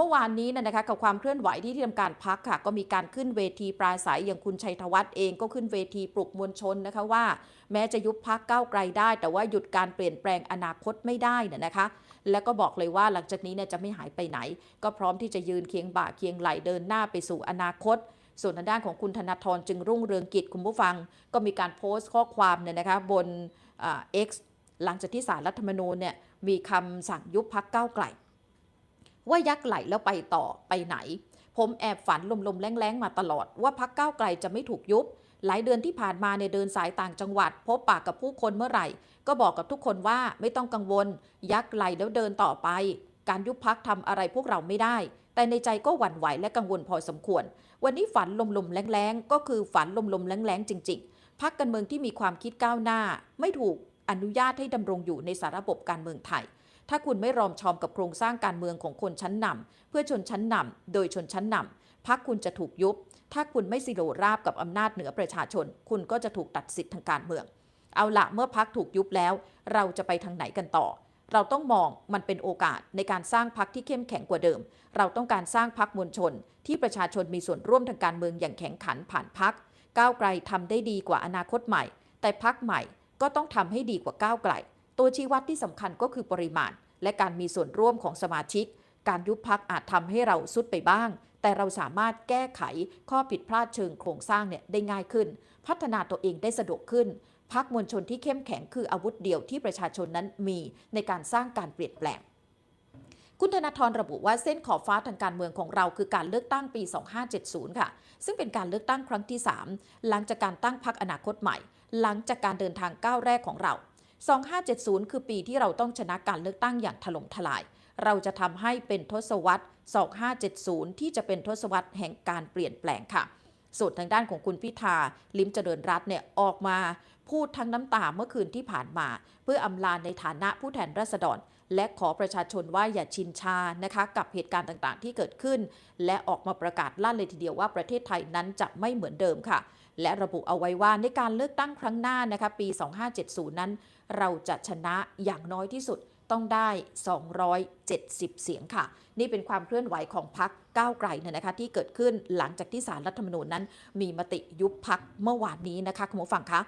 มื่อวานนี้นะคะกับความเคลื่อนไหวที่ที่ทำการพักค่ะ ก็มีการขึ้นเวทีปราศัยอย่างคุณชัยธวัฒน์เองก็ขึ้นเวทีปลุกมวลชนนะคะว่า แม้จะยุบพักก้าวไกลได้ แต่ว่าหยุดการเปลี่ยนแปลงอนาคตไม่ได้นะคะ แล้วก็บอกเลยว่าหลังจากนี้เนี่ยจะไม่หายไปไหน ก็พร้อมที่จะยืนเคียงบ่าเคียงไหลเดินหน้าไปสู่อนาคตส่วนทางด้านของคุณธนาธรจึงรุ่งเรืองกิจคุณผู้ฟัง ก็มีการโพสต์ข้อความเนี่ยนะคะบนเอ็กซ์หลังจากที่สารรัฐธรรมนูญเนี่ยมีคำสั่งยุบพักเก้าไกล ว่ายักไหลแล้วไปต่อไปไหน ผมแอบฝันลมๆแรงๆมาตลอด ว่าพักก้าวไกลจะไม่ถูกยุบ หลายเดือนที่ผ่านมาเนี่ยเดินสายต่างจังหวัด พบปากกับผู้คนเมื่อไหร่ ก็บอกกับทุกคนว่าไม่ต้องกังวล ยักไหลแล้วเดินต่อไป การยุบพักทำอะไรพวกเราไม่ได้ แต่ในใจก็หวั่นไหวและกังวลพอสมควร วันนี้ฝันลมๆแรงๆก็คือฝันลมๆแรงๆจริง ๆพักการเมืองที่มีความคิดก้าวหน้า ไม่ถูกอนุญาตให้ดำรงอยู่ในสาระบบการเมืองไทย ถ้าคุณไม่รอมชอมกับโครงสร้างการเมืองของคนชั้นนำเพื่อชนชั้นนำโดยชนชั้นนำพักคุณจะถูกยุบ ถ้าคุณไม่สิโรราบกับอำนาจเหนือประชาชน คุณก็จะถูกตัดสิทธิ์ทางการเมือง เอาละเมื่อพักถูกยุบแล้ว เราจะไปทางไหนกันต่อ เราต้องมองมันเป็นโอกาสในการสร้างพักที่เข้มแข็งกว่าเดิม เราต้องการสร้างพักมวลชน ที่ประชาชนมีส่วนร่วมทางการเมืองอย่างแข็งขันผ่านพักก้าวไกลทำได้ดีกว่าอนาคตใหม่ แต่พักใหม่ก็ต้องทำให้ดีกว่าก้าวไกล ตัวชี้วัดที่สำคัญก็คือปริมาณ และการมีส่วนร่วมของสมาชิก การยุบพักอาจทำให้เราสุดไปบ้าง แต่เราสามารถแก้ไขข้อผิดพลาดเชิงโครงสร้างเนี่ยได้ง่ายขึ้น พัฒนาตัวเองได้สะดวกขึ้นพักมวลชนที่เข้มแข็งคืออาวุธเดียวที่ประชาชนนั้นมีในการสร้างการเปลี่ยนแปลงคุณธนาธรระบุว่าเส้นขอบฟ้าทางการเมืองของเราคือการเลือกตั้งปี 2570 ค่ะ ซึ่งเป็นการเลือกตั้งครั้งที่ 3 หลังจากการตั้งพักอนาคตใหม่ หลังจากการเดินทางก้าวแรกของเรา 2570 คือปีที่เราต้องชนะการเลือกตั้งอย่างถล่มทลาย เราจะทำให้เป็นทศวรรษ 2570 ที่จะเป็นทศวรรษแห่งการเปลี่ยนแปลงค่ะ ส่วนทางด้านของคุณพิธา ลิมเจริญรัตน์เนี่ยออกมาพูดทั้งน้ำตาเมื่อคืนที่ผ่านมา เพื่ออำลาในฐานะผู้แทนราษฎร และขอประชาชนว่าอย่าชินชานะคะ กับเหตุการณ์ต่างๆ ที่เกิดขึ้น และออกมาประกาศลั่นเลยทีเดียวว่าประเทศไทยนั้นจะไม่เหมือนเดิมค่ะ และระบุเอาไว้ว่าในการเลือกตั้งครั้งหน้านะคะปี 2570 นั้น เราจะชนะอย่างน้อยที่สุดต้องได้ 270 เสียงค่ะ นี่เป็นความเคลื่อนไหวของพักก้าวไกลเนี่ยนะคะ ที่เกิดขึ้นหลังจากที่สารรัฐธรรมนูญนั้น มีมติยุบพักเมื่อวานนี้นะคะคุณผู้ฟังคะ